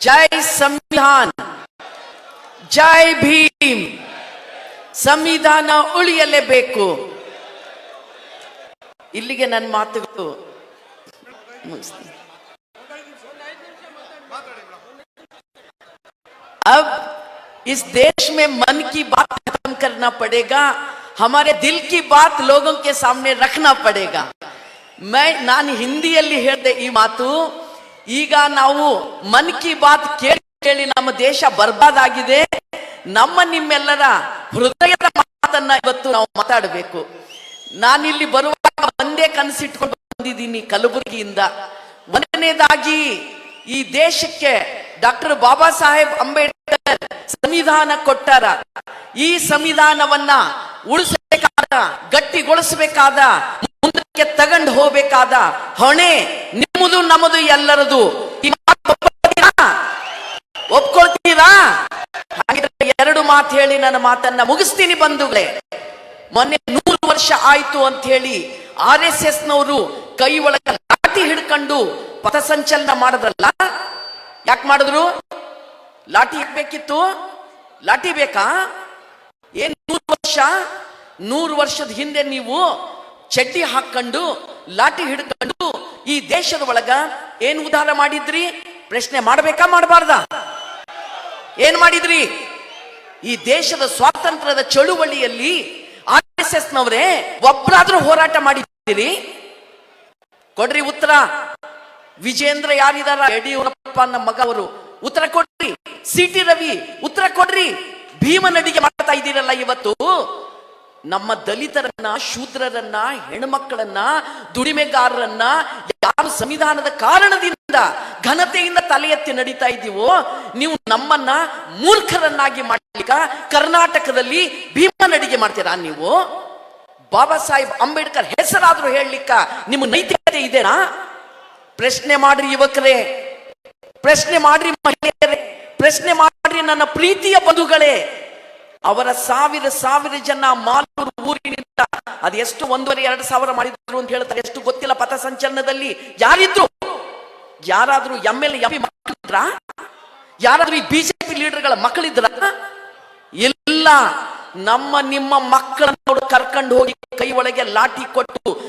ಜೈ ಸಂವಿಧಾನ ಜೈ ಭೀಮ್ ಸಂವಿಧಾನ ಉಳಿಯಲೇಬೇಕು ಇಲ್ಲಿಗೆ ನನ್ನ ಮಾತುಗಳು ಮುಗಿಸ್ತೀನಿ अब इस देश में मन की बात खत्म करना पड़ेगा हमारे दिल की बात लोगों के सामने रखना पड़ेगा मैं ನಾನು ಹಿಂದಿಯಲ್ಲಿ ಹೇಳಿದೆ ಈ ಮಾತು ಈಗ ನಾವು ಮನ್ ಕಿ ಬಾತ್ ಕೇಳಿ ಕೇಳಿ ನಮ್ಮ ದೇಶ ಬರ್ಬಾದಾಗಿದೆ. ನಮ್ಮ ನಿಮ್ಮೆಲ್ಲರ ಹೃದಯದ ಮಾತನ್ನ ಇವತ್ತು ನಾವು ಮಾತಾಡಬೇಕು. ನಾನಿಲ್ಲಿ ಬರುವಾಗ ಒಂದೇ ಕನಸಿಟ್ಕೊಂಡು ಬಂದಿದ್ದೀನಿ ಕಲಬುರಗಿಯಿಂದ. ಒಂದನೇದಾಗಿ ಈ ದೇಶಕ್ಕೆ ಡಾಕ್ಟರ್ ಬಾಬಾ ಸಾಹೇಬ್ ಅಂಬೇಡ್ಕರ್ ಸಂವಿಧಾನ ಕೊಟ್ಟಾರ. ಈ ಸಂವಿಧಾನವನ್ನ ಉಳಿಸಬೇಕಾದ, ಗಟ್ಟಿಗೊಳಿಸಬೇಕಾದ ಮುಂದಕ್ಕೆ ತಗೊಂಡು ಹೋಗಬೇಕಾದ ಹೊಣೆ ನಿಮ್ಮದು ನಮ್ಮದು ಎಲ್ಲರದು. ಒಪ್ಕೊಳ್ತೀರಾ? ಹಾಗಿದ್ರೆ ಎರಡು ಮಾತು ಹೇಳಿ ನನ್ನ ಮಾತನ್ನ ಮುಗಿಸ್ತೀನಿ ಬಂಧುಗಳೇ. ಮೊನ್ನೆ ನೂರು ವರ್ಷ ಆಯ್ತು ಅಂತ ಹೇಳಿ ಆರ್ ಎಸ್ ಎಸ್ ನವರು ಕೈ ಒಳಗ ಲಾಠಿ ಹಿಡ್ಕೊಂಡು ಪಥಸಂಚಲನ ಮಾಡಿದ್ರಲ್ಲ? ಯಾಕೆ ಮಾಡಿದ್ರು? ಲಾಠಿ ಯಾಕ್ ಬೇಕಿತ್ತು ಲಾಠಿ ಬೇಕಾ? ಏನ್ ನೂರು ವರ್ಷ? ನೂರು ವರ್ಷದ ಹಿಂದೆ ನೀವು ಚಡ್ಡಿ ಹಾಕೊಂಡು, ಲಾಠಿ ಹಿಡ್ಕೊಂಡು ಈ ದೇಶದ ಒಳಗ ಏನ್ ಉದ್ಧಾರ ಮಾಡಿದ್ರಿ? ಪ್ರಶ್ನೆ ಮಾಡಬೇಕಾ ಮಾಡಬಾರ್ದ? ಏನ್ ಮಾಡಿದ್ರಿ? ಈ ದೇಶದ ಸ್ವಾತಂತ್ರ್ಯದ ಚಳುವಳಿಯಲ್ಲಿ ಆರ್ ಎಸ್ ಎಸ್ ನವರೇ ಒಬ್ಬರಾದ್ರೂ ಹೋರಾಟ ಮಾಡಿದ್ದೀರಿ? ಕೊಡ್ರಿ ಉತ್ತರ. ವಿಜೇಂದ್ರ ಯಾರಿದಾರ? ಯಡಿಯೂರಪ್ಪ ನಮ್ಮ ಮಗ ಅವರು ಉತ್ತರ ಕೊಡ್ರಿ. ಸಿ ಟಿ ರವಿ, ಉತ್ತರ ಕೊಡ್ರಿ. ಭೀಮನಡಿಗೆ ಮಾಡ್ತಾ ಇದ್ದೀರಲ್ಲ ಇವತ್ತು. ನಮ್ಮ ದಲಿತರನ್ನ, ಶೂದ್ರರನ್ನ ಹೆಣ್ಮಕ್ಕಳನ್ನ ದುಡಿಮೆಗಾರರನ್ನ ಯಾರು ಸಂವಿಧಾನದ ಕಾರಣದಿಂದ ಘನತೆಯಿಂದ ತಲೆ ಎತ್ತಿ ನಡೀತಾ ಇದ್ದೀವೋ ನೀವು ನಮ್ಮನ್ನ ಮೂರ್ಖರನ್ನಾಗಿ ಮಾಡ್ಲಿಕ್ಕ ಕರ್ನಾಟಕದಲ್ಲಿ ಭೀಮನಡಿಗೆ ಮಾಡ್ತೀರಾ ನೀವು? ಬಾಬಾ ಸಾಹೇಬ್ ಅಂಬೇಡ್ಕರ್ ಹೆಸರಾದ್ರೂ ಹೇಳಲಿಕ್ಕ ನಿಮ್ಮ ನೈತಿಕತೆ ಇದೆನಾ? ಪ್ರಶ್ನೆ ಮಾಡ್ರಿ ಯುವಕರೇ, ಪ್ರಶ್ನೆ ಮಾಡ್ರಿ ಮಹಿಳೆಯರೇ, ಪ್ರಶ್ನೆ ಮಾಡ್ರಿ ನನ್ನ ಪ್ರೀತಿಯ ಬಂಧುಗಳೇ. ಅವರ ಸಾವಿರ ಸಾವಿರ ಜನ ಮಾಲೂರು ಊರಿನಿಂದ ಅದು ಎಷ್ಟು ಒಂದೂವರೆ, ಎರಡು ಸಾವಿರ ಮಾಡಿದ್ರು ಅಂತ ಹೇಳ್ತಾರೆ. ಎಷ್ಟು ಗೊತ್ತಿಲ್ಲ. ಪಥಸಂಚಲನದಲ್ಲಿ ಯಾರಿದ್ರು? ಯಾರಾದ್ರೂ ಎಂ ಎಲ್ ಎಂ ಮಕ್ಕಳಿದ್ರ? ಯಾರಾದ್ರೂ ಈ ಬಿಜೆಪಿ ಲೀಡರ್ಗಳ ಮಕ್ಕಳಿದ್ರ? ಇಲ್ಲ. ನಮ್ಮ, ನಿಮ್ಮ ಮಕ್ಕಳನ್ನು ಕರ್ಕೊಂಡು ಹೋಗಿ ಕೈ ಒಳಗೆ ಲಾಠಿ ಕೊಟ್ಟು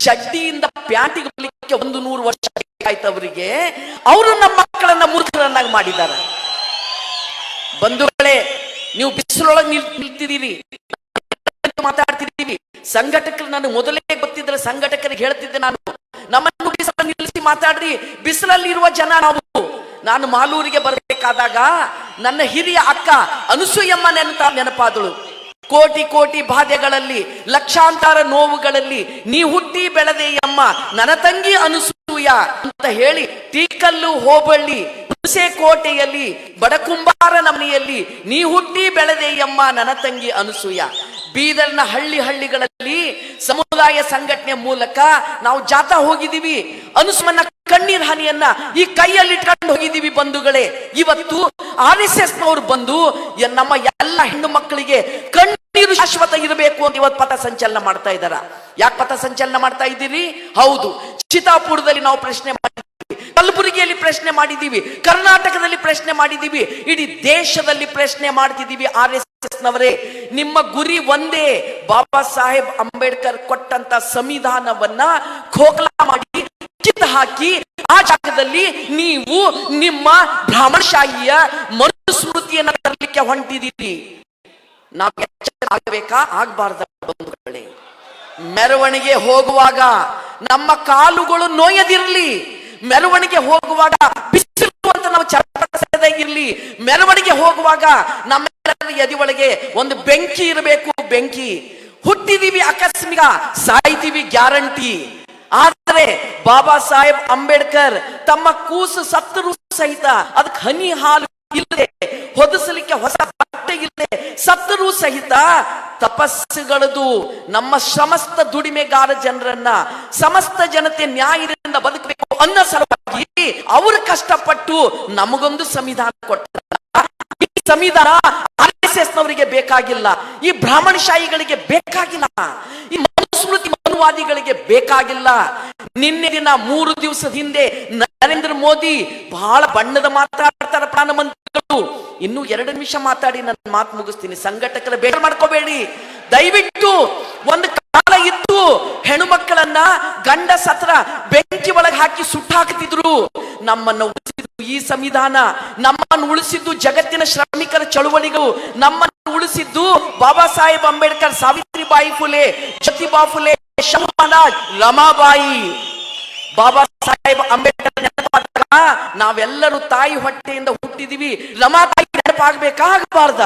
ಚಡ್ಡಿಯಿಂದ ಪ್ಯಾಂಟಿಗೆ ಒಂದು ನೂರು ವರ್ಷ ಆಯ್ತು ಅವರಿಗೆ. ಅವರು ನಮ್ಮ ಮಕ್ಕಳನ್ನ ಮೂರ್ಖರನ್ನಾಗಿ ಮಾಡಿದ್ದಾರೆ. ಬಂಧುಗಳೇ ನೀವು ಬಿಸಿಲೊಳಗೆ ನಿಲ್, ನಿಲ್ತಿದ್ದೀರಿ. ಮಾತಾಡ್ತಿದ್ದೀವಿ ಸಂಘಟಕರು ನಾನು ಮೊದಲೇ ಗೊತ್ತಿದ್ರೆ ಸಂಘಟಕರಿಗೆ ಹೇಳ್ತಿದ್ದೆ ನಾನು. ನಮ್ಮನ್ನು ನಿಲ್ಲಿಸಿ ಮಾತಾಡ್ರಿ. ಬಿಸಿಲಲ್ಲಿ ಇರುವ ಜನ ನಾವು. ನಾನು ಮಾಲೂರಿಗೆ ಬರಬೇಕಾದಾಗ ನನ್ನ ಹಿರಿಯ ಅಕ್ಕ ಅನಸೂಯಮ್ಮ ನೆನಪ, ನೆನಪಾದಳು. ಕೋಟಿ ಕೋಟಿ ಬಾಧೆಗಳಲ್ಲಿ, ಲಕ್ಷಾಂತರ ನೋವುಗಳಲ್ಲಿ, ನೀ ಹುಟ್ಟಿ ಬೆಳೆದೆಯಮ್ಮ, ನನ್ನ ತಂಗಿ ಅನಸೂಯ ಅಂತ ಹೇಳಿ, ಟೀಕಲ್ಲು ಹೋಬಳ್ಳಿ ಕೋಟೆಯಲ್ಲಿ, ಬಡಕುಂಬಾರ ಮನೆಯಲ್ಲಿ ನೀ ಹುಟ್ಟಿ ಬೆಳೆದೆ ಎಂಬ ನನ್ನ ತಂಗಿ ಅನಸೂಯ. ಬೀದರ್ನ ಹಳ್ಳಿ ಹಳ್ಳಿಗಳಲ್ಲಿ ಸಮುದಾಯ ಸಂಘಟನೆ ಮೂಲಕ ನಾವು ಜಾಥಾ ಹೋಗಿದ್ದೀವಿ. ಅನುಸ್ಮನ್ನ ಕಣ್ಣೀರ್ ಹನಿಯನ್ನ ಈ ಕೈಯಲ್ಲಿ ಇಟ್ಕೊಂಡು ಹೋಗಿದ್ದೀವಿ ಬಂಧುಗಳೇ. ಇವತ್ತು ಆರ್ ಎಸ್ ಎಸ್ ನವರು ಬಂದು ನಮ್ಮ ಎಲ್ಲ ಹೆಣ್ಣು ಮಕ್ಕಳಿಗೆ ಕಣ್ಣೀರು ಶಾಶ್ವತ ಇರಬೇಕು ಅಂತ ಇವತ್ತು ಪಥ ಸಂಚಲನ ಮಾಡ್ತಾ ಇದ್ದಾರ. ಯಾಕೆ ಪಥ ಸಂಚಲನ ಮಾಡ್ತಾ ಇದ್ದೀರಿ? ಹೌದು, ಚಿತಾಪುರದಲ್ಲಿ ನಾವು ಪ್ರಶ್ನೆ ಮಾಡಿದ್ದೀವಿ ಕಲಬುರಗಿಯಲ್ಲಿ ಪ್ರಶ್ನೆ ಮಾಡಿದ್ದೀವಿ, ಕರ್ನಾಟಕದಲ್ಲಿ ಪ್ರಶ್ನೆ ಮಾಡಿದ್ದೀವಿ, ಇಡೀ ದೇಶದಲ್ಲಿ ಪ್ರಶ್ನೆ ಮಾಡ್ತಿದ್ದೀವಿ ಆರ್ ಎಸ್ ನವರೇ ನಿಮ್ಮ ಗುರಿ ಒಂದೇ, ಬಾಬಾ ಸಾಹೇಬ್ ಅಂಬೇಡ್ಕರ್ ಕೊಟ್ಟಂತ ಸಂವಿಧಾನವನ್ನ ಖೋಖಲಾ ಮಾಡಿ ಹಾಕಿ, ಆ ಜಾಗದಲ್ಲಿ ನೀವು ನಿಮ್ಮ ಬ್ರಾಹ್ಮಣಶಾಹಿಯ ಮನುಸ್ಮೃತಿಯನ್ನ ತರಲಿಕ್ಕೆ ಹೊಂಟಿದ್ದೀರಿ. ನಾವು ಎಚ್ಚರ ಆಗಬೇಕಾ? ಆಗಬಾರ್ದ ಬಂಧುಗಳೇ. ಮೆರವಣಿಗೆ ಹೋಗುವಾಗ ನಮ್ಮ ಕಾಲುಗಳು ನೋಯದಿರಲಿ. ಮೆರವಣಿಗೆ ಹೋಗುವಾಗ ಬಿಸಿಲು ಅಂತ ನಾವು ಚರ್ಚೆ ಇರಲಿ. ಮೆರವಣಿಗೆ ಹೋಗುವಾಗ ನಮ್ಮ ಎದಿ ಒಳಗೆ ಒಂದು ಬೆಂಕಿ ಇರಬೇಕು. ಬೆಂಕಿ. ಹುಟ್ಟಿದೀವಿ ಆಕಸ್ಮಿಕ, ಸಾಯ್ತೀವಿ ಗ್ಯಾರಂಟಿ. ಆದರೆ ಬಾಬಾ ಸಾಹೇಬ್ ಅಂಬೇಡ್ಕರ್ ತಮ್ಮ ಕೂಸು ಸತ್ತರು ಸಹಿತ ಅದಕ್ಕೆ ಹನಿ ಹಾಲು ಇಲ್ಲದೆ ಹೊದಿಸಲಿಕ್ಕೆ ಹೊಸ ಬಟ್ಟೆ ಇಲ್ಲದೆ ಸತ್ತರೂ ಸಹಿತ ತಪಸ್ಸುಗಳದು. ನಮ್ಮ ಸಮಸ್ತ ದುಡಿಮೆಗಾರ ಜನರನ್ನ, ಸಮಸ್ತ ಜನತೆ ನ್ಯಾಯದಿಂದ ಬದುಕಬೇಕು ಅನ್ನೋ ಸಲುವಾಗಿ ಅವರು ಕಷ್ಟಪಟ್ಟು ನಮಗೊಂದು ಸಂವಿಧಾನ ಕೊಟ್ಟ ಈ ಸಂವಿಧಾನ ಆರ್ ಎಸ್ ಎಸ್ ನವರಿಗೆ ಬೇಕಾಗಿಲ್ಲ, ಈ ಬ್ರಾಹ್ಮಣ ಶಾಹಿಗಳಿಗೆ ಬೇಕಾಗಿಲ್ಲ, ಈ ಮನುಸ್ಮೃತಿ ಮನುವಾದಿಗಳಿಗೆ ಬೇಕಾಗಿಲ್ಲ. ನಿನ್ನೆ ದಿನ ಮೂರು ದಿವಸದ ಹಿಂದೆ ನರೇಂದ್ರ ಮೋದಿ ಬಹಳ ಬಣ್ಣದ ಮಾತಾಡ್ತಾರೆ ಪ್ರಧಾನಮಂತ್ರಿ ಇನ್ನು ಎರಡು ನಿಮಿಷ ಮಾತಾಡಿ, ನನ್ನ ಮಾತು ಮುಗಿಸ್ತೀನಿ. ಸಂಘಟಕರ ಬೇಡ ಮಾಡ್ಕೋಬೇಡಿ. ದಯವಿಟ್ಟು ಒಂದು ಕಾಲ ಇತ್ತು ಹೆಣ್ಣು ಮಕ್ಕಳನ್ನ ಗಂಡ ಸತ್ರ ಬೆಂಕಿ ಒಳಗೆ ಹಾಕಿ ಸುಟ್ಟಾಕ್ತಿದ್ರು ನಮ್ಮನ್ನು ಉಳಿಸಿದ್ದು ಈ ಸಂವಿಧಾನ. ನಮ್ಮನ್ನು ಉಳಿಸಿದ್ದು ಜಗತ್ತಿನ ಶ್ರಮಿಕರ ಚಳುವಳಿಗಳು. ನಮ್ಮನ್ನು ಉಳಿಸಿದ್ದು ಬಾಬಾ ಸಾಹೇಬ್ ಅಂಬೇಡ್ಕರ್, ಸಾವಿತ್ರಿಬಾಯಿ ಫುಲೆ, ಜ್ಯೋತಿಬಾ ಫುಲೆ ಶಾಹು ಲಮಾಬಾಯಿ. ಬಾಬಾ ಸಾಹೇಬ್ ಅಂಬೇಡ್ಕರ್ ನಾವೆಲ್ಲರೂ ತಾಯಿ ಹೊಟ್ಟೆಯಿಂದ ಹುಟ್ಟಿದೀವಿ. ರಮಾ ತಾಯಿ ನೆನಪಾಗಬೇಕಾಗಬಾರ್ದ.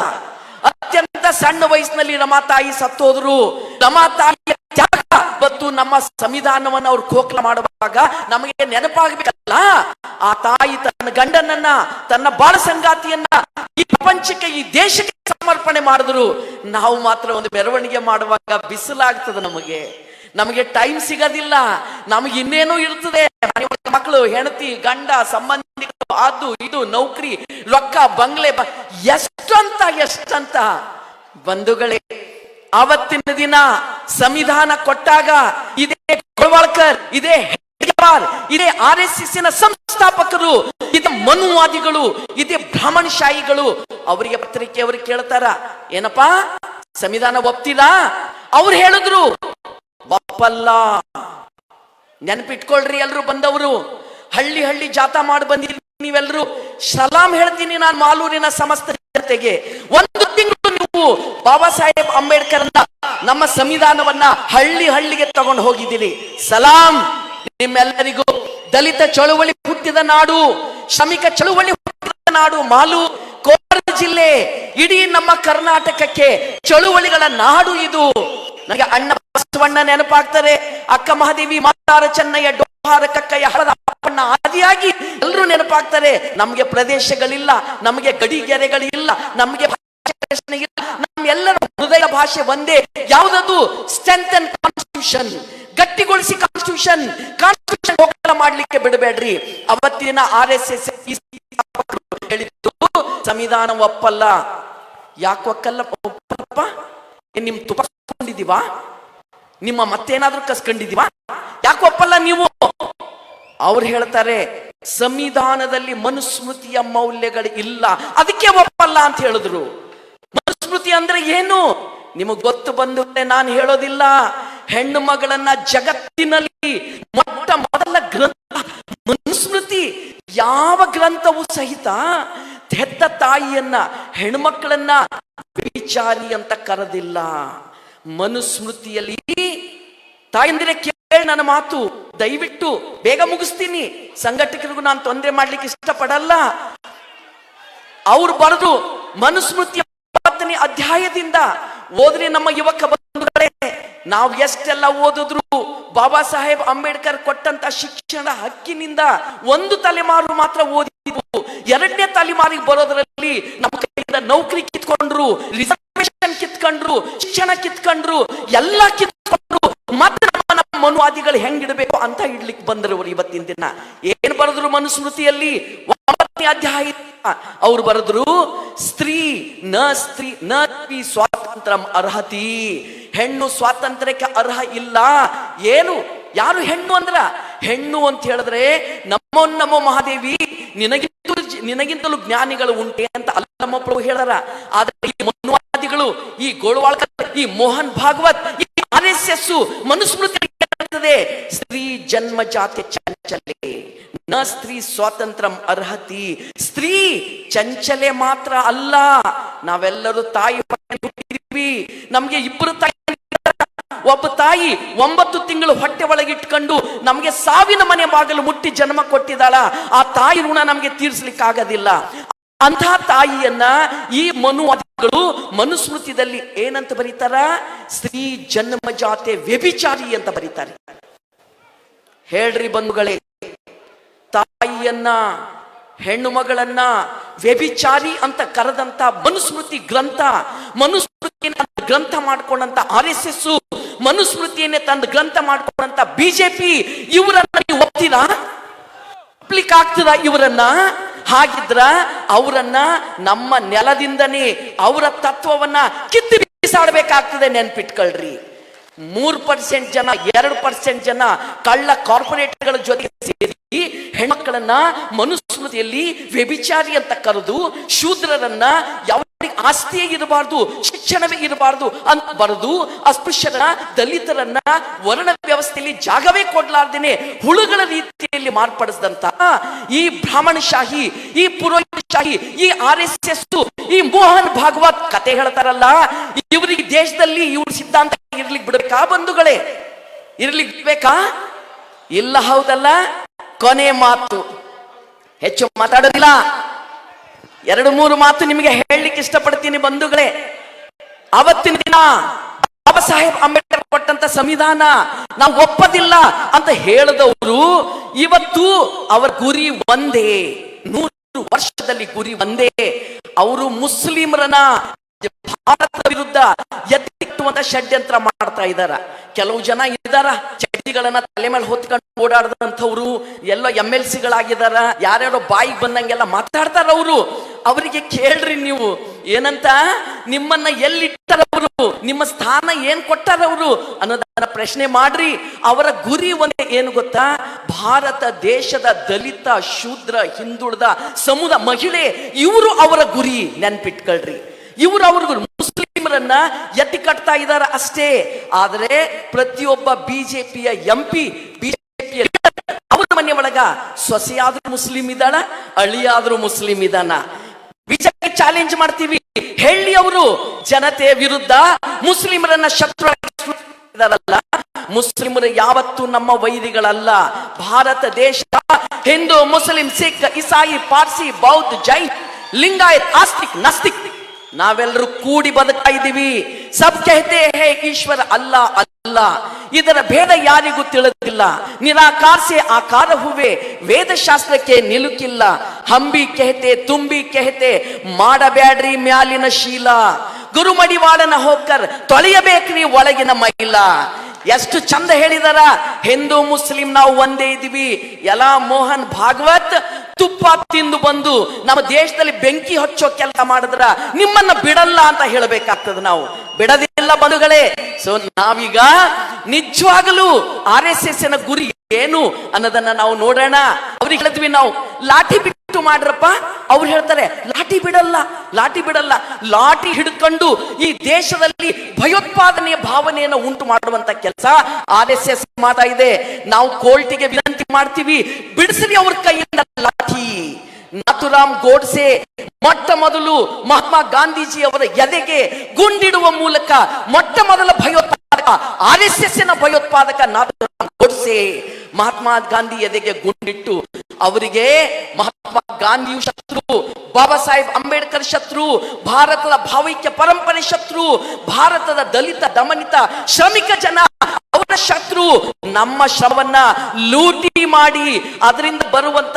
ಅತ್ಯಂತ ಸಣ್ಣ ವಯಸ್ಸಿನಲ್ಲಿ ರಮಾ ತಾಯಿ ಸತ್ತೋದ್ರು. ರಮಾ ತಾಯಿಯ ತ್ಯಾಗ ಮತ್ತು ನಮ್ಮ ಸಂವಿಧಾನವನ್ನು ಅವ್ರು ಕೋಕ್ಲ ಮಾಡುವಾಗ ನಮಗೆ ನೆನಪಾಗಬೇಕಲ್ಲ? ಆ ತಾಯಿ ತನ್ನ ಗಂಡನನ್ನ, ತನ್ನ ಬಾಳ ಸಂಗಾತಿಯನ್ನ ಈ ಪ್ರಪಂಚಕ್ಕೆ, ಈ ದೇಶಕ್ಕೆ ಸಮರ್ಪಣೆ ಮಾಡಿದ್ರು. ನಾವು ಮಾತ್ರ ಒಂದು ಮೆರವಣಿಗೆ ಮಾಡುವಾಗ ಬಿಸಿಲಾಗ್ತದೆ ನಮಗೆ. ನಮಗೆ ಟೈಮ್ ಸಿಗೋದಿಲ್ಲ. ನಮಗೆ ಇನ್ನೇನು ಇರ್ತದೆ. ಮಕ್ಕಳು, ಹೆಂಡತಿ, ಗಂಡ, ಸಂಬಂಧಿಕರು, ಅದು, ಇದು, ನೌಕರಿ, ರೊಕ್ಕ, ಬಂಗ್ಲೆ ಎಷ್ಟಂತ ಎಷ್ಟಂತ. ಬಂಧುಗಳೇ, ಅವತ್ತಿನ ದಿನ ಸಂವಿಧಾನ ಕೊಟ್ಟಾಗ ಇದೇ ಗೋಳ್ವಾಳ್ಕರ್ ಇದೇ ಇದೇ ಆರ್ ಎಸ್ ಎಸ್ ಸಂಸ್ಥಾಪಕರು, ಇದೇ ಮನುವಾದಿಗಳು, ಇದೇ ಬ್ರಾಹ್ಮಣಶಾಹಿಗಳು, ಅವರಿಗೆ ಪತ್ರಿಕೆ ಅವರು ಕೇಳ್ತಾರ, ಏನಪ್ಪಾ, ಸಂವಿಧಾನ ಒಪ್ತಿದ ಅವ್ರು ಹೇಳಿದ್ರು ಒಪ್ಪಲ್ಲ ನೆನಪಿಟ್ಕೊಳ್ರಿ ಎಲ್ರು ಬಂದವರು. ಹಳ್ಳಿ ಹಳ್ಳಿ ಜಾಥಾ ಮಾಡಿ ಬಂದಿರಿ ನೀವೆಲ್ಲರೂ ಸಲಾಂ ಹೇಳ್ತೀನಿ ನಾನು ಮಾಲೂರಿನ ಸಮಸ್ತ ಜನತೆಗೆ. ಒಂದು ತಿಂಗಳು ನೀವು ಬಾಬಾ ಸಾಹೇಬ್ ಅಂಬೇಡ್ಕರ್ ನಮ್ಮ ಸಂವಿಧಾನವನ್ನ ಹಳ್ಳಿ ಹಳ್ಳಿಗೆ ತಗೊಂಡು ಹೋಗಿದ್ದೀರಿ. ಸಲಾಂ ನಿಮ್ಮೆಲ್ಲರಿಗೂ ದಲಿತ ಚಳುವಳಿ ಹುಟ್ಟಿದ ನಾಡು, ಶ್ರಮಿಕ ಚಳುವಳಿ ಹುಟ್ಟಿದ ನಾಡು ಮಾಲು. ಕೋಲಾರ ಜಿಲ್ಲೆ, ಇಡೀ ನಮ್ಮ ಕರ್ನಾಟಕಕ್ಕೆ ಚಳುವಳಿಗಳ ನಾಡು ಇದು. ನನಗೆ ಅಣ್ಣ ಬಸವಣ್ಣ ನೆನಪಾಗ್ತಾರೆ ಅಕ್ಕ ಮಹಾದೇವಿ ಮಾತಾರ ಚೆನ್ನಯ್ಯ, ಡೋಹಾರ ಕಕ್ಕಯ್ಯ, ಹರದ ಅಪ್ಪಣ್ಣ ಆದಿಯಾಗಿ ಎಲ್ಲರೂ ನೆನಪಾಗ್ತಾರೆ. ನಮಗೆ ಪ್ರದೇಶಗಳಿಲ್ಲ, ನಮಗೆ ಗಡಿಗೆರೆಗಳಿಲ್ಲ, ನಮಗೆ ನಮ್ಮೆಲ್ಲರ ಹೃದಯ ಭಾಷೆ ಒಂದೇ. ಯಾವುದದು? ಸ್ಟ್ರೆಂತ್ ಅಂಡ್ ಕಾನ್ಸ್ಟಿಟ್ಯೂಷನ್ ಗಟ್ಟಿಗೊಳಿಸಿ ಕಾನ್ಸ್ಟಿಟ್ಯೂಷನ್ ಕಾನ್ಸ್ಟಿಟ್ಯೂಷನ್ ಹೋಗಲ ಮಾಡ್ಲಿಕ್ಕೆ ಬಿಡಬೇಡ್ರಿ. ಅವತ್ತಿನ ಆರ್ ಎಸ್ ಎಸ್ ಹೇಳಿದ್ದು ಸಂವಿಧಾನ ಒಪ್ಪಲ್ಲ. ಯಾಕೆ ಒಕ್ಕಲ್ಲ? ಒಪ್ಪಲ್ಲಪ್ಪ. ನಿಮ್ ತುಪ್ಪ ಕಸ್ಕೊಂಡಿದೀವಾ ನಿಮ್ಮ ಮತ್ತೇನಾದ್ರೂ ಕಸ್ಕೊಂಡಿದೀವಾ ಯಾಕೆ ಒಪ್ಪಲ್ಲ ನೀವು? ಅವ್ರು ಹೇಳ್ತಾರೆ, ಸಂವಿಧಾನದಲ್ಲಿ ಮನುಸ್ಮೃತಿಯ ಮೌಲ್ಯಗಳು ಇಲ್ಲ ಅದಕ್ಕೆ ಒಪ್ಪಲ್ಲ ಅಂತ ಹೇಳಿದ್ರು. ಮನುಸ್ಮೃತಿ ಅಂದ್ರೆ ಏನು? ನಿಮಗ್ ಗೊತ್ತು ಬಂದು ನಾನು ಹೇಳೋದಿಲ್ಲ. ಹೆಣ್ಣು ಮಗಳನ್ನ ಜಗತ್ತಿನಲ್ಲಿ ಮೊಟ್ಟ ಮೊದಲ ಗ್ರಂಥ ಮನುಸ್ಮೃತಿ. ಯಾವ ಗ್ರಂಥವೂ ಸಹಿತ ಹೆತ್ತ ತಾಯಿಯನ್ನ ಹೆಣ್ಮಕ್ಕಳನ್ನ ವಿಚಾರಿ ಅಂತ ಕರೆದಿಲ್ಲ. ಮನುಸ್ಮೃತಿಯಲ್ಲಿ ತಾಯಂದಿರ ಕೇಳಿ ನನ್ನ ಮಾತು, ದಯವಿಟ್ಟು ಬೇಗ ಮುಗಿಸ್ತೀನಿ. ಸಂಘಟಕರಿಗೂ ನಾನು ತೊಂದರೆ ಮಾಡ್ಲಿಕ್ಕೆ ಇಷ್ಟಪಡಲ್ಲ. ಅವ್ರು ಬರೆದು ಮನುಸ್ಮೃತಿಯ ಅಧ್ಯಾಯದಿಂದ ಓದ್ರಿ ನಮ್ಮ ಯುವಕ ಬಂಧುಗಳೇ, ನಾವು ಎಷ್ಟೆಲ್ಲ ಓದಿದ್ರು, ಬಾಬಾ ಸಾಹೇಬ್ ಅಂಬೇಡ್ಕರ್ ಕೊಟ್ಟಂತ ಶಿಕ್ಷಣ ಹಕ್ಕಿನಿಂದ ಒಂದು ತಲೆಮಾರು ಮಾತ್ರ ಓದಿದ್ವು. ಎರಡನೇ ತಲೆಮಾರಿಗೆ ಬರೋದ್ರಲ್ಲಿ ನಮ್ಮ ಕೈಯಿಂದ ನೌಕರಿ ಕಿತ್ಕೊಂಡ್ರು ರಿಸರ್ವೇಶನ್ ಕಿತ್ಕೊಂಡ್ರು, ಶಿಕ್ಷಣ ಕಿತ್ಕೊಂಡ್ರು, ಎಲ್ಲ ಕಿತ್ಕೊಂಡ್ರು, ಮತ್ತೆ ನಮ್ಮ ನಮ್ಮ ಮನುವಾದಿಗಳು ಹೆಂಗಿಡಬೇಕು ಅಂತ ಇಡ್ಲಿಕ್ಕೆ ಬಂದರು ಅವರು ಇವತ್ತಿನ ದಿನ. ಏನ್ ಬರೆದ್ರು ಮನುಸ್ಮೃತಿಯಲ್ಲಿ ಒಂಬತ್ತನೇ ಅಧ್ಯಾಯ. ಅವ್ರು ಬರೆದ್ರು, ಸ್ತ್ರೀ ನ ಸ್ತ್ರೀ ನ ಸ್ತ್ರೀ ಸ್ವಾತಂತ್ರ್ಯ ಅರ್ಹತಿ. ಹೆಣ್ಣು ಸ್ವಾತಂತ್ರ್ಯಕ್ಕೆ ಅರ್ಹ ಇಲ್ಲ. ಏನು? ಯಾರು ಹೆಣ್ಣು ಅಂದ್ರ? ಹೆಣ್ಣು ಅಂತ ಹೇಳಿದ್ರೆ ನಮ್ಮೋ ನಮ್ಮ ಮಹಾದೇವಿ ನಿನಗಿಂತಲೂ ನಿನಗಿಂತಲೂ ಜ್ಞಾನಿಗಳು ಉಂಟೆ ಅಂತ ಅಲ್ಲಮ್ಮ ಪ್ರಭು ಹೇಳಾರ. ಆದ್ರೆ ಈ ಮನುವಾದಿಗಳು, ಈ ಗೋಳ್ವಾಳ್ಕರ್, ಈ ಮೋಹನ್ ಭಾಗವತ್, ಈ ಆರ್ ಎಸ್ ಎಸ್ ಮನುಸ್ಮೃತಿ ಸ್ತ್ರೀ ಜನ್ಮ ಜಾತಿ ಚಂಚಲೆ. ನ ಸ್ತ್ರೀ ಸ್ವಾತಂತ್ರ್ಯ ಅರ್ಹತಿ. ಸ್ತ್ರೀ ಚಂಚಲೆ ಮಾತ್ರ ಅಲ್ಲ. ನಾವೆಲ್ಲರೂ ತಾಯಿ ಹುಟ್ಟಿದೀವಿ. ನಮ್ಗೆ ಇಬ್ಬರು ತಾಯಿ ಒಬ್ಬ ತಾಯಿ ಒಂಬತ್ತು ತಿಂಗಳು ಹೊಟ್ಟೆ ಒಳಗಿಟ್ಕೊಂಡು ನಮಗೆ ಸಾವಿನ ಮನೆ ಬಾಗಿಲು ಮುಟ್ಟಿ ಜನ್ಮ ಕೊಟ್ಟಿದ್ದಾಳ. ಆ ತಾಯಿ ಋಣ ನಮಗೆ ತೀರ್ಸ್ಲಿಕ್ಕಾಗೋದಿಲ್ಲ. ಅಂತಹ ತಾಯಿಯನ್ನ ಈ ಮನುವಾದಿಗಳು ಮನುಸ್ಮೃತಿದಲ್ಲಿ ಏನಂತ ಬರೀತಾರ? ಸ್ತ್ರೀ ಜನ್ಮ ಜಾತೆ ವ್ಯಭಿಚಾರಿ ಅಂತ ಬರೀತಾರೆ. ಹೇಳ್ರಿ ಬಂಧುಗಳೇ, ತಾಯಿಯನ್ನ, ಹೆಣ್ಣು ಮಗಳನ್ನ ವ್ಯಭಿಚಾರಿ ಅಂತ ಕರೆದಂತ ಮನುಸ್ಮೃತಿ ಗ್ರಂಥ, ಮನುಸ್ಮೃತಿಯನ್ನ ಗ್ರಂಥ ಮಾಡ್ಕೊಂಡಂತ ಆರ್ ಎಸ್ ಎಸ್ ಮನುಸ್ಮೃತಿಯನ್ನೇ ತಂದು ಗ್ರಂಥ ಮಾಡ್ಕೊಂಡಂತ ಬಿಜೆಪಿ ಇವರನ್ನ ನೀವು ಒಪ್ತೀರಾ? ಒಪ್ಲಿಕ್ಕೆ ಆಗ್ತದ ಇವರನ್ನ? ಹಾಗಿದ್ರ ಅವರನ್ನ ನಮ್ಮ ನೆಲದಿಂದನೇ ಅವರ ತತ್ವವನ್ನ ಕಿತ್ತು ಬಿಸಾಡ್ಬೇಕಾಗ್ತದೆ ನೆನ್ಪಿಟ್ಕೊಳ್ರಿ. ಮೂರ್ ಪರ್ಸೆಂಟ್ ಜನ, ಎರಡು ಪರ್ಸೆಂಟ್ ಜನ ಕಳ್ಳ ಕಾರ್ಪೊರೇಟ್ಗಳ ಜೊತೆ ಸೇರಿ ಹೆಣ್ಮಕ್ಕಳನ್ನ ಮನುಸ್ಮೃತಿಯಲ್ಲಿ ವ್ಯಭಿಚಾರಿ ಅಂತ ಕರೆದು ಶೂದ್ರರನ್ನ ಯಾವ ಆಸ್ತಿಯೇ ಇರಬಾರ್ದು, ಶಿಕ್ಷಣವೇ ಇರಬಾರ್ದು ಅಂತ ಬರೆದು ಅಸ್ಪೃಶ್ಯರ ದಲಿತರನ್ನ ವರ್ಣ ವ್ಯವಸ್ಥೆಯಲ್ಲಿ ಜಾಗವೇ ಕೊಡ್ಲಾರ್ದೇನೆ ಹುಳುಗಳ ರೀತಿಯಲ್ಲಿ ಮಾರ್ಪಡಿಸಿದಂತ ಈ ಬ್ರಾಹ್ಮಣಶಾಹಿ, ಈ ಪುರೋಹಿತಶಾಹಿ, ಈ ಆರ್ ಎಸ್ ಎಸ್ ಈ ಮೋಹನ್ ಭಾಗವತ್ ಕತೆ ಹೇಳ್ತಾರಲ್ಲ, ಇವರಿಗೆ ದೇಶದಲ್ಲಿ ಇವ್ರ ಸಿದ್ಧಾಂತ ಇರ್ಲಿಕ್ಕೆ ಬಿಡಬೇಕಾ ಬಂಧುಗಳೇ? ಇರ್ಲಿಕ್ಕೆ ಬಿಡ್ಬೇಕಾ? ಇಲ್ಲ ಹೌದಲ್ಲ? ಕೊನೆ ಮಾತು. ಹೆಚ್ಚು ಮಾತಾಡೋದಿಲ್ಲ. ಎರಡು, ಮೂರು ಮಾತು ನಿಮಗೆ ಹೇಳಲಿಕ್ಕೆ ಇಷ್ಟಪಡ್ತೀನಿ ಬಂಧುಗಳೇ. ಅವತ್ತಿನ ದಿನ ಬಾಬಾ ಸಾಹೇಬ್ ಅಂಬೇಡ್ಕರ್ ಕೊಟ್ಟಂತ ಸಂವಿಧಾನ ನಾವು ಒಪ್ಪದಿಲ್ಲ ಅಂತ ಹೇಳಿದವರು ಇವತ್ತು ಅವರ ಗುರಿ ಒಂದೇ. ನೂರು ವರ್ಷದಲ್ಲಿ ಗುರಿ ಒಂದೇ. ಅವರು ಮುಸ್ಲಿಮರನ್ನ ಭಾರತದ ವಿರುದ್ಧ ಎತ್ತಿಟ್ಟುವಂತ ಷಡ್ಯಂತ್ರ ಮಾಡ್ತಾ ಇದಾರ. ಕೆಲವು ಜನ ಇದಾರ, ಚಡ್ಡಿಗಳನ್ನ ತಲೆ ಮೇಲೆ ಹೊತ್ಕೊಂಡು ಓಡಾಡದಂಥವ್ರು, ಎಲ್ಲ ಎಂ ಎಲ್ ಸಿಗಳಾಗಿದಾರ, ಯಾರ್ಯಾರೋ ಬಾಯಿಗೆ ಬಂದಂಗೆಲ್ಲ ಮಾತಾಡ್ತಾರ ಅವರು ಅವರಿಗೆ ಕೇಳ್ರಿ ನೀವು, ಏನಂತ? ನಿಮ್ಮನ್ನ ಎಲ್ಲಿಟ್ಟರವರು? ನಿಮ್ಮ ಸ್ಥಾನ ಏನ್ ಕೊಟ್ಟಾರವರು? ಅನ್ನೋದನ್ನ ಪ್ರಶ್ನೆ ಮಾಡ್ರಿ. ಅವರ ಗುರಿ ಒಂದೇ ಏನು ಗೊತ್ತಾ? ಭಾರತ ದೇಶದ ದಲಿತ, ಶೂದ್ರ, ಹಿಂದುಳಿದ ಸಮುದ ಮಹಿಳೆ, ಇವರು ಅವರ ಗುರಿ ನೆನ್ಪಿಟ್ಕೊಳ್ರಿ. ಇವರು ಅವ್ರಿಗೂ ಮುಸ್ಲಿಮರನ್ನ ಎತ್ತಿ ಕಟ್ತಾ ಇದಾರ ಅಷ್ಟೇ. ಆದರೆ ಪ್ರತಿಯೊಬ್ಬ ಬಿಜೆಪಿಯ ಎಂ ಪಿ ಬಿಜೆಪಿಯ ಅವರ ಮನೆ ಒಳಗ ಸೊಸೆಯಾದ್ರೂ ಮುಸ್ಲಿಂ ಇದ್ದಾಳ, ಅಳಿಯಾದ್ರೂ ಮುಸ್ಲಿಂ ಇದಾನ ಬಿಜೆಪಿ ಚಾಲೆಂಜ್ ಮಾಡ್ತೀವಿ. ಹೇಳಿ ಅವರು ಜನತೆ ವಿರುದ್ಧ ಮುಸ್ಲಿಮರನ್ನ ಶತ್ರು ಮುಸ್ಲಿಮರು ಯಾವತ್ತೂ ನಮ್ಮ ವೈರಿಗಳಲ್ಲ. ಭಾರತ ದೇಶ, ಹಿಂದೂ, ಮುಸ್ಲಿಂ, ಸಿಖ್, ಇಸಾಯಿ, ಪಾರ್ಸಿ, ಬೌದ್ಧ, ಜೈನ್, ಲಿಂಗಾಯತ್, ಆಸ್ತಿಕ್, ನಾಸ್ತಿಕ್. ನಾವೆಲ್ಲರೂ ಕೂಡಿ ಬದುಕ್ತಾ ಇದ್ದೀವಿ. ಸಬ್ ಕೆಹತೆ ಹೇ ಈಶ್ವರ, ಅಲ್ಲ ಅಲ್ಲ. ಇದರ ಭೇದ ಯಾರಿಗೂ ತಿಳಿದಿಲ್ಲ. ಆ ಆಕಾರ ಹೂವೆ, ವೇದಶಾಸ್ತ್ರಕ್ಕೆ ನಿಲುಕಿಲ್ಲ. ಹಂಬಿ ಕೆಹತೆ, ತುಂಬಿ ಕೆಹತೆ, ಮಾಡಬ್ಯಾಡ್ರಿ ಮ್ಯಾಲಿನ ಶೀಲ. ಗುರುಮಡಿವಾಳನ ಹೋಕರ್ ತೊಳೆಯಬೇಕ್ರಿ ಒಳಗಿನ ಮೈಲ ಎಷ್ಟು ಚಂದ ಹೇಳಿದಾರ, ಹಿಂದೂ, ಮುಸ್ಲಿಂ ನಾವು ಒಂದೇ ಇದೀವಿ ಎಲ್ಲ ಮೋಹನ್ ಭಾಗವತ್ ತುಪ್ಪ ತಿಂದು ಬಂದು ನಮ್ಮ ದೇಶದಲ್ಲಿ ಬೆಂಕಿ ಹಚ್ಚೋ ಕೆಲಸ ಮಾಡಿದ್ರ ನಿಮ್ಮನ್ನ ಬಿಡಲ್ಲ ಅಂತ ಹೇಳಬೇಕಾಗ್ತದೆ ನಾವು. ಬಿಡದಿಲ್ಲ ಬಂಧುಗಳೇ. ಸೊ ನಾವೀಗ ನಿಜವಾಗಲೂ ಆರ್ ಎಸ್ ಎಸ್ ಗುರಿ ಏನು ಅನ್ನೋದನ್ನ ನಾವು ನೋಡೋಣ. ಅವ್ರಿಗೆ ಹೇಳಿದ್ವಿ ನಾವು, ಲಾಠಿ ಬಿಟ್ಟು ಮಾಡ್ರಪ್ಪ? ಅವ್ರು ಹೇಳ್ತಾರೆ, ಲಾಠಿ ಬಿಡಲ್ಲ ಲಾಠಿ ಬಿಡಲ್ಲ. ಲಾಠಿ ಹಿಡ್ಕೊಂಡು ಈ ದೇಶದಲ್ಲಿ ಭಯೋತ್ಪಾದನೆಯ ಭಾವನೆಯನ್ನು ಉಂಟು ಮಾಡುವಂತ ಕೆಲಸ ಆರ್ ಎಸ್ ಎಸ್ ಇದೆ. ನಾವು ಕೋರ್ಟಿಗೆ ವಿನಂತಿ ಮಾಡ್ತೀವಿ ಬಿಡಿಸಲಿ ಅವ್ರ ಕೈಯಿಂದ ಲಾಠಿ. ನಾಥುರಾಮ್ ಗೋಡ್ಸೆ ಮೊಟ್ಟ ಮೊದಲು ಮಹಾತ್ಮ ಗಾಂಧೀಜಿ ಅವರ ಎದೆಗೆ ಗುಂಡಿಡುವ ಮೂಲಕ ಮೊಟ್ಟ ಮೊದಲ ಭಯೋತ್ಪಾದಕ ಆರ್ ಎಸ್ ಎಸ್ನ ಭಯೋತ್ಪಾದಕ ಮಹಾತ್ಮ ಗಾಂಧಿ ಎದೆಗೆ ಗುಂಡಿಟ್ಟು ಅವರಿಗೆ ಮಹಾತ್ಮ ಗಾಂಧಿಯು ಶತ್ರು, ಬಾಬಾ ಸಾಹೇಬ್ ಅಂಬೇಡ್ಕರ್ ಶತ್ರು, ಭಾರತದ ಭಾವೈಕ್ಯ ಪರಂಪರೆ ಶತ್ರು, ಭಾರತದ ದಲಿತ, ದಮನಿತ, ಶ್ರಮಿಕ ಜನ ಅವರ ಶತ್ರು. ನಮ್ಮ ಶ್ರಮವನ್ನ ಲೂಟಿ ಮಾಡಿ ಅದರಿಂದ ಬರುವಂತ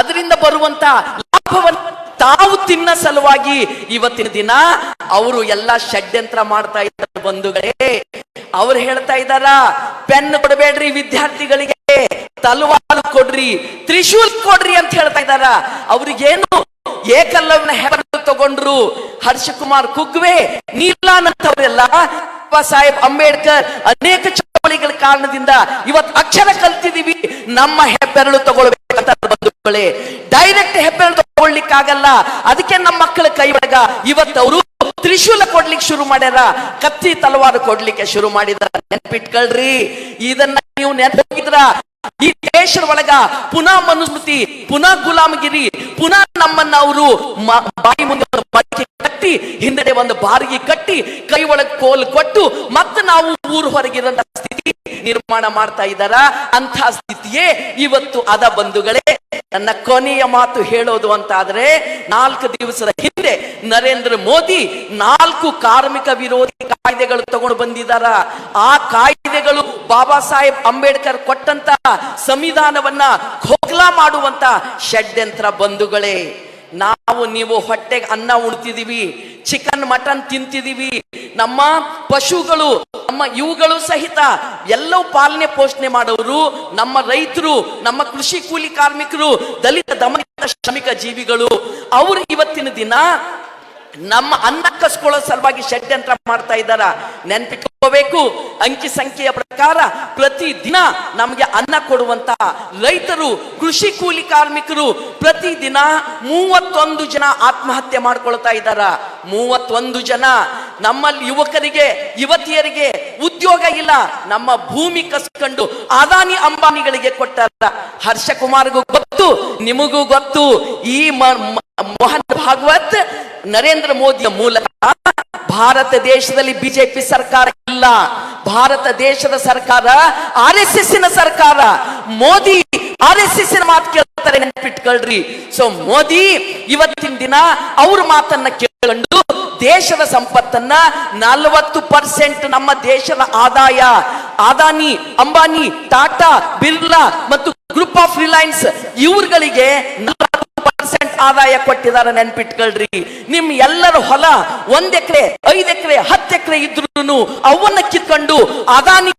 ಅದರಿಂದ ಬರುವಂತ ಲಾಭವನ್ನು ತಾವು ತಿನ್ನ ಸಲುವಾಗಿ ಇವತ್ತಿನ ದಿನ ಅವರು ಎಲ್ಲ ಷಡ್ಯಂತ್ರ ಮಾಡ್ತಾ ಇದ್ದಾರೆ. ಬಂಧುಗಳೇ, ಅವ್ರು ಹೇಳ್ತಾ ಇದ್ದಾರ, ಪೆನ್ ಕೊಡಬೇಡ್ರಿ ವಿದ್ಯಾರ್ಥಿಗಳಿಗೆ ತಲವಾರು ಕೊಡ್ರಿ, ತ್ರಿಶೂಲ್ ಕೊಡ್ರಿ ಅಂತ ಹೇಳ್ತಾ ಇದ್ದಾರ. ಅವ್ರಿಗೇನು ಏಕಲ್ಲವ್ನ ಹೆಸರು ತಗೊಂಡ್ರು, ಹರ್ಷಕುಮಾರ್ ಕುಗ್ವೆ, ನೀಲಾನಂತವರೆಲ್ಲ, ಬಾಬಾ ಸಾಹೇಬ್ ಅಂಬೇಡ್ಕರ್ ಅನೇಕ ಚಳವಳಿಗಳ ಕಾರಣದಿಂದ ಇವತ್ತು ಅಕ್ಷರ ಕಲ್ತಿದೀವಿ ನಮ್ಮ ಹೆಬ್ಬೆರಳು ತಗೊಳ್ಬೇಕಂತ ಬಂಧುಗಳೇ. ಡೈರೆಕ್ಟ್ ಹೆಬ್ಬೆರಳು ತಗೊಳ್ಲಿಕ್ಕಾಗಲ್ಲ ಅದಕ್ಕೆ ನಮ್ಮ ಮಕ್ಕಳ ಕೈ ಒಳಗ ಇವತ್ತು ಅವರು ತ್ರಿಶೂಲ ಕೊಡ್ಲಿಕ್ಕೆ ಶುರು ಮಾಡ್ಯಾರ, ಕತ್ತಿ ತಲವಾರು ಕೊಡ್ಲಿಕ್ಕೆ ಶುರು ಮಾಡಿದಾರ ನೆನ್ಪಿಟ್ಕೊಳ್ರಿ, ಇದನ್ನ ನೀವು ನೆನಪಿದ್ರ ಈ ದೇಶದ ಒಳಗ ಪುನಃ ಮನುಸ್ಮೃತಿ, ಪುನಃ ಗುಲಾಮಗಿರಿ, ಪುನಃ ನಮ್ಮನ್ನ ಅವರು ಬಾಯಿ ಮುಂದೆ ಕಟ್ಟಿ, ಹಿಂದಡೆ ಒಂದು ಬಾರಿಗೆ ಕಟ್ಟಿ, ಕೈ ಒಳಗೆ ಕೋಲ್ ಕೊಟ್ಟು, ಮತ್ತೆ ನಾವು ಊರು ಹೊರಗಿರಂತ ಸ್ಥಿತಿ ನಿರ್ಮಾಣ ಮಾಡ್ತಾ ಇದ್ದಾರ? ಅಂತ ಸ್ಥಿತಿಯೇ ಇವತ್ತು ಅದ ಬಂಧುಗಳೇ. ನನ್ನ ಕೊನೆಯ ಮಾತು ಹೇಳೋದು ಅಂತ ಆದ್ರೆ ನಾಲ್ಕು ದಿವಸದ ಹಿಂದೆ ನರೇಂದ್ರ ಮೋದಿ ನಾಲ್ಕು ಕಾರ್ಮಿಕ ವಿರೋಧಿ ಕಾಯ್ದೆಗಳು ತಗೊಂಡು ಬಂದಿದಾರ ಆ ಕಾಯ್ದೆಗಳು ಬಾಬಾ ಸಾಹೇಬ್ ಅಂಬೇಡ್ಕರ್ ಕೊಟ್ಟಂತ ಸಂವಿಧಾನವನ್ನ ಖೋಖ್ಲಾ ಮಾಡುವಂತ ಷಡ್ಯಂತ್ರ ಬಂಧುಗಳೇ. ನಾವು ನೀವು ಹೊಟ್ಟೆಗೆ ಅನ್ನ ಉಣ್ತಿದೀವಿ ಚಿಕನ್ ಮಟನ್ ತಿಂತಿದೀವಿ. ನಮ್ಮ ಪಶುಗಳು, ನಮ್ಮ ಇವುಗಳು ಸಹಿತ ಎಲ್ಲವೂ ಪಾಲನೆ ಪೋಷಣೆ ಮಾಡೋರು, ನಮ್ಮ ರೈತರು, ನಮ್ಮ ಕೃಷಿ ಕೂಲಿ ಕಾರ್ಮಿಕರು, ದಲಿತ ದಮನಿತ ಶ್ರಮಿಕ ಜೀವಿಗಳು. ಅವರು ಇವತ್ತಿನ ದಿನ ನಮ್ಮ ಅನ್ನ ಕಸ್ಕೊಳ್ಳೋ ಸಲುವಾಗಿ ಷಡ್ಯಂತ್ರ ಮಾಡ್ತಾ ಇದ್ದಾರ. ನೆನ್ಪಿಟ್ಕೋಬೇಕು. ಅಂಕಿ ಸಂಖ್ಯೆಯ ಪ್ರಕಾರ ಪ್ರತಿ ದಿನ ನಮಗೆ ಅನ್ನ ಕೊಡುವಂತ ರೈತರು, ಕೃಷಿ ಕೂಲಿ ಕಾರ್ಮಿಕರು ಪ್ರತಿ ದಿನ ಮೂವತ್ತೊಂದು ಜನ ಆತ್ಮಹತ್ಯೆ ಮಾಡ್ಕೊಳ್ತಾ ಇದ್ದಾರ. ಮೂವತ್ತೊಂದು ಜನ. ನಮ್ಮಲ್ಲಿ ಯುವಕರಿಗೆ, ಯುವತಿಯರಿಗೆ ಉದ್ಯೋಗ ಇಲ್ಲ. ನಮ್ಮ ಭೂಮಿ ಕಸ್ಕೊಂಡು ಅದಾನಿ ಅಂಬಾನಿಗಳಿಗೆ ಕೊಟ್ಟಾರ. ಹರ್ಷಕುಮಾರ್ಗೂ ಗೊತ್ತು, ನಿಮಗೂ ಗೊತ್ತು. ಈ ಮೋಹನ್ ಭಾಗವತ್, ನರೇಂದ್ರ ಮೋದಿಯ ಮೂಲಕ ಭಾರತ ದೇಶದಲ್ಲಿ ಬಿಜೆಪಿ ಸರ್ಕಾರ ಇಲ್ಲ. ಭಾರತ ದೇಶದ ಸರ್ಕಾರ ಆರ್ ಎಸ್ ಎಸ್ ಸರ್ಕಾರ. ಮೋದಿ ಆರ್ ಎಸ್ ಎಸ್ ಮಾತು ಕೇಳ್ತಾರೆ, ನೆನಪಿಟ್ಕೊಳ್ರಿ. ಸೊ ಮೋದಿ ಇವತ್ತಿನ ದಿನ ಅವ್ರ ಮಾತನ್ನ ಕೇಳಿಕೊಂಡು ದೇಶದ ಸಂಪತ್ತನ್ನ ನಲವತ್ತು ಪರ್ಸೆಂಟ್ ನಮ್ಮ ದೇಶದ ಆದಾಯ ಅದಾನಿ ಅಂಬಾನಿ, ಟಾಟಾ, ಬಿರ್ಲಾ ಮತ್ತು ಗ್ರೂಪ್ ಆಫ್ ರಿಲಯನ್ಸ್, ಇವ್ರಗಳಿಗೆ ಆದಾಯ ಕೊಟ್ಟಿದಾರ ನೆನ್ಪಿಟ್ಕೊಳ್ರಿ. ನಿಮ್ ಎಲ್ಲರ ಹೊಲ ಒಂದ್ ಎಕರೆ, ಐದ್ ಎಕರೆ, ಹತ್ತು ಎಕರೆ ಇದ್ರು ಅವನ್ನ ಕಿತ್ಕೊಂಡು ಅದಾನಿ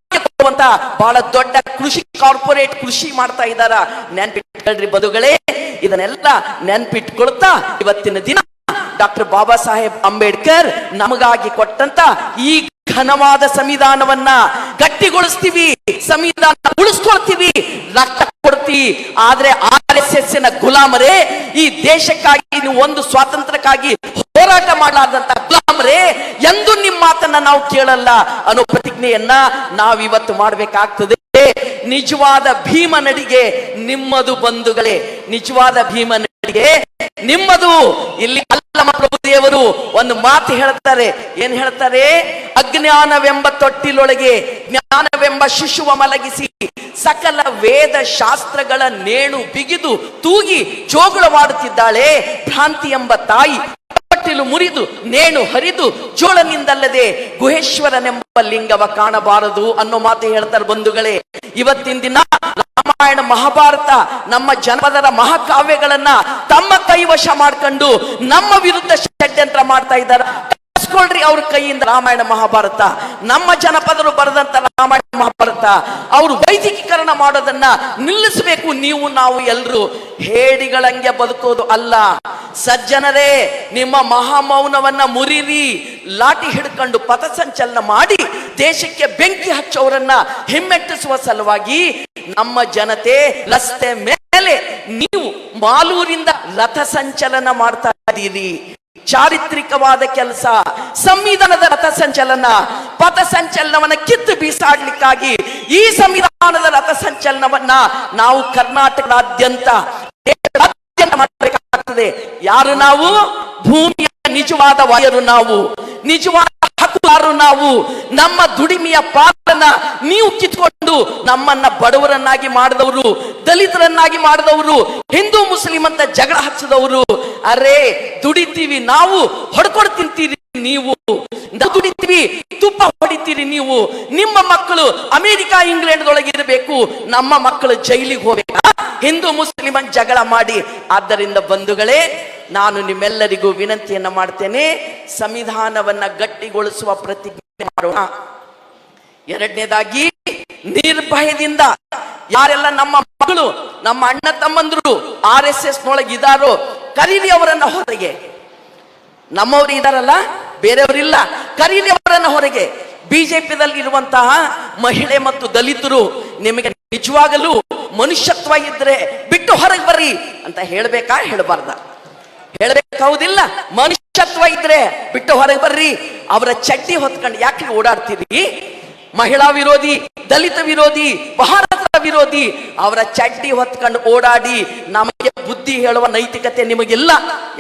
ಬಹಳ ದೊಡ್ಡ ಕೃಷಿ ಕಾರ್ಪೊರೇಟ್ ಕೃಷಿ ಮಾಡ್ತಾ ಇದ್ದಾರ. ನೆನ್ಪಿಟ್ಕೊಳ್ರಿ ಬದುಗಳೇ, ಇದನ್ನೆಲ್ಲ ನೆನ್ಪಿಟ್ಕೊಳ್ತಾ ಇವತ್ತಿನ ದಿನ ಡಾಕ್ಟರ್ ಬಾಬಾ ಸಾಹೇಬ್ ಅಂಬೇಡ್ಕರ್ ನಮಗಾಗಿ ಕೊಟ್ಟಂತ ಈ ಘನವಾದ ಸಂವಿಧಾನವನ್ನ ಗಟ್ಟಿಗೊಳಿಸ್ತೀವಿ, ಸಂವಿಧಾನ ಉಳಿಸ್ಕೊಳ್ತೀವಿ, ರಕ್ತ ಕೊಡ್ತೀವಿ. ಆದ್ರೆ ಆರ್ ಎಸ್ ಎಸ್ನ ಗುಲಾಮರೇ, ಈ ದೇಶಕ್ಕಾಗಿ ನೀವು ಒಂದು ಸ್ವಾತಂತ್ರ್ಯಕ್ಕಾಗಿ ಹೋರಾಟ ಮಾಡಲಾರ್ದಂತ ಗುಲಾಮರೇ ಎಂದು ನಿಮ್ಮ ಮಾತನ್ನ ನಾವು ಕೇಳಲ್ಲ ಅನ್ನೋ ಪ್ರತಿಜ್ಞೆಯನ್ನ ನಾವಿವತ್ತು ಮಾಡಬೇಕಾಗ್ತದೆ. ನಿಜವಾದ ಭೀಮ ನಡಿಗೆ ನಿಮ್ಮದು ಬಂಧುಗಳೇ, ನಿಜವಾದ ಭೀಮ ನಡಿಗೆ ನಿಮ್ಮದು ಇಲ್ಲಿ ಅಲ್ಲಮ ಪ್ರಭು ದೇವರು ಒಂದು ಮಾತು ಹೇಳ್ತಾರೆ. ಏನ್ ಹೇಳ್ತಾರೆ? ಅಜ್ಞಾನವೆಂಬ ತೊಟ್ಟಿಲೊಳಗೆ ಜ್ಞಾನವೆಂಬ ಶಿಶುವ ಮಲಗಿಸಿ ಸಕಲ ವೇದ ಶಾಸ್ತ್ರಗಳ ನೇಣು ಬಿಗಿದು ತೂಗಿ ಜೋಗುಳವಾಡುತ್ತಿದ್ದಾಳೆ ಭ್ರಾಂತಿ ಎಂಬ ತಾಯಿ ತೊಟ್ಟಿಲು ಮುರಿದು ನೇಣು ಹರಿದು ಜೋಳನಿಂದಲ್ಲದೆ ಗುಹೇಶ್ವರನೆಂಬ ಲಿಂಗವ ಕಾಣಬಾರದು ಅನ್ನೋ ಮಾತು ಹೇಳ್ತಾರೆ ಬಂಧುಗಳೇ. ಇವತ್ತಿನ ದಿನ ರಾಮಾಯಣ ಮಹಾಭಾರತ ನಮ್ಮ ಜನಪದರ ಮಹಾಕಾವ್ಯಗಳನ್ನ ತಮ್ಮ ಕೈವಶ ಮಾಡ್ಕೊಂಡು ನಮ್ಮ ವಿರುದ್ಧ ಷಡ್ಯಂತ್ರ ಮಾಡ್ತಾ ಇದ್ದಾರೆ. ಕಸ್ಕೊಳ್ರಿ ಅವ್ರ ಕೈಯಿಂದ ರಾಮಾಯಣ ಮಹಾಭಾರತ. ನಮ್ಮ ಜನಪದರು ಬರೆದಂತ ಮಹಾಭಾರತ ಅವರು ವೈದಿಕೀಕರಣ ಮಾಡೋದನ್ನ ನಿಲ್ಲಿಸಬೇಕು. ನೀವು, ನಾವು ಎಲ್ಲರೂ ಹೇಡಿಗಳಂಗೆ ಬದುಕೋದು ಅಲ್ಲ. ಸಜ್ಜನರೇ, ನಿಮ್ಮ ಮಹಾಮೌನವನ್ನ ಮುರಿರಿ. ಲಾಟಿ ಹಿಡ್ಕೊಂಡು ಪಥಸಂಚಲನ ಮಾಡಿ ದೇಶಕ್ಕೆ ಬೆಂಕಿ ಹಚ್ಚೋರನ್ನ ಹಿಮ್ಮೆಟ್ಟಿಸುವ ಸಲುವಾಗಿ ನಮ್ಮ ಜನತೆ ರಸ್ತೆ ಮೇಲೆ ನೀವು ಮಾಲೂರಿಂದ ಲಥ ಸಂಚಲನ ಮಾಡ್ತಾ ಇದ್ದೀರಿ. ಚಾರಿತ್ರಿಕವಾದ ಕೆಲಸ, ಸಂವಿಧಾನದ ರಥ ಸಂಚಲನ, ಪಥ ಸಂಚಲನವನ್ನ ಕಿತ್ತು ಬೀಸಾಡ್ಲಿಕ್ಕಾಗಿ ಈ ಸಂವಿಧಾನದ ರಥ ಸಂಚಲನವನ್ನ ನಾವು ಕರ್ನಾಟಕದಾದ್ಯಂತ ಮಾಡಬೇಕಾಗ್ತದೆ ಯಾರು ನಾವು? ಭೂಮಿಯ ನಿಜವಾದ ವಾಯರು ನಾವು. ನಿಜವಾದ ಹಕ್ಕುದಾರರು ನಾವು. ನಮ್ಮ ದುಡಿಮೆಯ ಪಾಲನ್ನ ನೀವು ಕಿತ್ಕೊಂಡು ನಮ್ಮನ್ನ ಬಡವರನ್ನಾಗಿ ಮಾಡಿದವರು, ದಲಿತರನ್ನಾಗಿ ಮಾಡಿದವರು, ಹಿಂದೂ ಮುಸ್ಲಿಂ ಅಂತ ಜಗಳ ಹಚ್ಚಿದವರು, ಅರೆ, ದುಡಿತೀವಿ ನಾವು, ಹೊಡ್ಕೊಂಡು ತಿಂತೀರಿ ನೀವು. ದುಡಿತೀವಿ, ತುಪ್ಪ ಹೊಡಿತೀರಿ ನೀವು. ನಿಮ್ಮ ಮಕ್ಕಳು ಅಮೆರಿಕ ಇಂಗ್ಲೆಂಡ್ ಇರಬೇಕು. ನಮ್ಮ ಮಕ್ಕಳು ಜೈಲಿಗೆ ಹೋಗ್ಬೇಕಾ? ಹಿಂದೂ ಮುಸ್ಲಿಂ ಜಗಳ ಮಾಡಿ. ಆದ್ದರಿಂದ ಬಂಧುಗಳೇ ನಾನು ನಿಮ್ಮೆಲ್ಲರಿಗೂ ವಿನಂತಿಯನ್ನ ಮಾಡ್ತೇನೆ. ಸಂವಿಧಾನವನ್ನ ಗಟ್ಟಿಗೊಳಿಸುವ ಪ್ರತಿಜ್ಞೆ ಮಾಡೋಣ. ಎರಡನೇದಾಗಿ, ನಿರ್ಭಯದಿಂದ ಯಾರೆಲ್ಲ ನಮ್ಮ ಮಕ್ಕಳು ನಮ್ಮ ಅಣ್ಣ ತಮ್ಮಂದ್ರು ಆರ್ ಎಸ್ ಎಸ್ ಇದಾರೋ, ಕರೀರಿ ಅವರನ್ನ ಹೊರಗೆ. ನಮ್ಮವರು ಇದಾರಲ್ಲ, ಬೇರೆಯವರಿಲ್ಲ. ಕರೀರಿ ಅವರನ್ನ ಹೊರಗೆ. ಬಿಜೆಪಿದಲ್ಲಿ ಇರುವಂತಹ ಮಹಿಳೆ ಮತ್ತು ದಲಿತರು ನಿಮಗೆ ನಿಜವಾಗಲೂ ಮನುಷ್ಯತ್ವ ಇದ್ರೆ ಬಿಟ್ಟು ಹೊರಗೆ ಬರ್ರಿ ಅಂತ ಹೇಳ್ಬೇಕಾ ಹೇಳಬಾರ್ದ? ಹೇಳ್ಬೇಕಾವುದಿಲ್ಲ ಮನುಷ್ಯತ್ವ ಇದ್ರೆ ಬಿಟ್ಟು ಹೊರಗೆ ಬರ್ರಿ. ಅವರ ಚಡ್ಡಿ ಹೊತ್ಕೊಂಡು ಯಾಕೆ ಓಡಾಡ್ತೀರಿ? ಮಹಿಳಾ ವಿರೋಧಿ, ದಲಿತ ವಿರೋಧಿ ಭಾರತ ವಿರೋಧಿ, ಅವರ ಚಡ್ಡಿ ಹೊತ್ಕೊಂಡು ಓಡಾಡಿ ನಮಗೆ ಬುದ್ಧಿ ಹೇಳುವ ನೈತಿಕತೆ ನಿಮಗಿಲ್ಲ.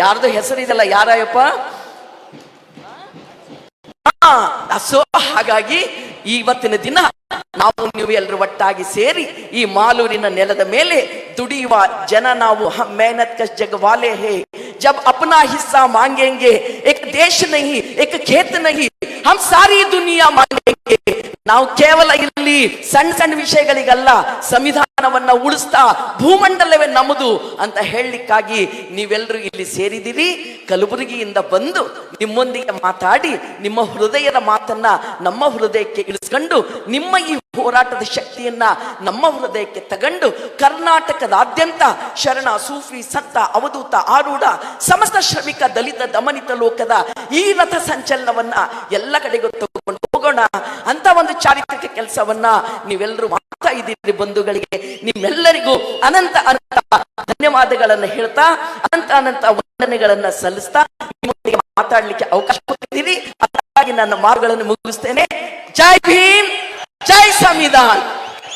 ಯಾರ್ದು ಹೆಸರಿದೆಲ್ಲ ಯಾರಪ್ಪ ಸೊ ಹಾಗಾಗಿ ಇವತ್ತಿನ ದಿನ ನಾವು ನೀವು ಎಲ್ಲರೂ ಒಟ್ಟಾಗಿ ಸೇರಿ ಈ ಮಾಲೂರಿನ ನೆಲದ ಮೇಲೆ ದುಡಿಯುವ ಜನ ನಾವು ಹಮ್ मेहनत कश जग वाले है जब अपना हिस्सा मांगेंगे एक देश नहीं एक खेत नहीं हम सारी दुनिया मांगेंगे ನಾವು ಕೇವಲ ಇಲ್ಲಿ ಸಣ್ಣ ಸಣ್ಣ ವಿಷಯಗಳಿಗಲ್ಲ ಸಂವಿಧಾನವನ್ನ ಉಳಿಸ್ತಾ ಭೂಮಂಡಲವೇ ನಮ್ಮದು ಅಂತ ಹೇಳಲಿಕ್ಕಾಗಿ ನೀವೆಲ್ಲರೂ ಇಲ್ಲಿ ಸೇರಿದಿರಿ ಕಲಬುರಗಿಯಿಂದ ಬಂದು ನಿಮ್ಮೊಂದಿಗೆ ಮಾತಾಡಿ ನಿಮ್ಮ ಹೃದಯದ ಮಾತನ್ನ ನಮ್ಮ ಹೃದಯಕ್ಕೆ ಇಳಿಸ್ಕೊಂಡು ನಿಮ್ಮ ಈ ಹೋರಾಟದ ಶಕ್ತಿಯನ್ನ ನಮ್ಮ ಹೃದಯಕ್ಕೆ ತಗೊಂಡು ಕರ್ನಾಟಕದಾದ್ಯಂತ ಶರಣ, ಸೂಫಿ, ಸತ್ತ, ಅವಧೂತ, ಆರೂಢ, ಸಮಸ್ತ ಶ್ರಮಿಕ, ದಲಿತ, ದಮನಿತ ಲೋಕದ ಈ ರಥ ಸಂಚಲನವನ್ನ ಎಲ್ಲ ಕಡೆಗೂ ತಗೊಂಡು ಹೋಗೋಣ. ಅಂತ ಒಂದು ಚಾರಿತ್ರಿಕ ಕೆಲಸವನ್ನ ನೀವೆಲ್ಲರೂ ಮಾಡ್ತಾ ಇದ್ದೀರಿ ಬಂಧುಗಳಿಗೆ. ನಿಮ್ಮೆಲ್ಲರಿಗೂ ಅನಂತ ಅನಂತ ಧನ್ಯವಾದಗಳನ್ನು ಹೇಳ್ತಾ, ಅನಂತ ಅನಂತ ವಂದನೆಗಳನ್ನ ಸಲ್ಲಿಸ್ತಾ ನಿಮ್ಮೊಂದಿಗೆ ಮಾತಾಡ್ಲಿಕ್ಕೆ ಅವಕಾಶ ಕೊಟ್ಟಿದ್ದೀರಿ. ಅದಕ್ಕಾಗಿ ನನ್ನ ಮಾರ್ಗಗಳನ್ನು ಮುಗಿಸ್ತೇನೆ. ಜೈ ಭೀಮ್! ಜೈ ಸಂವಿಧಾನ್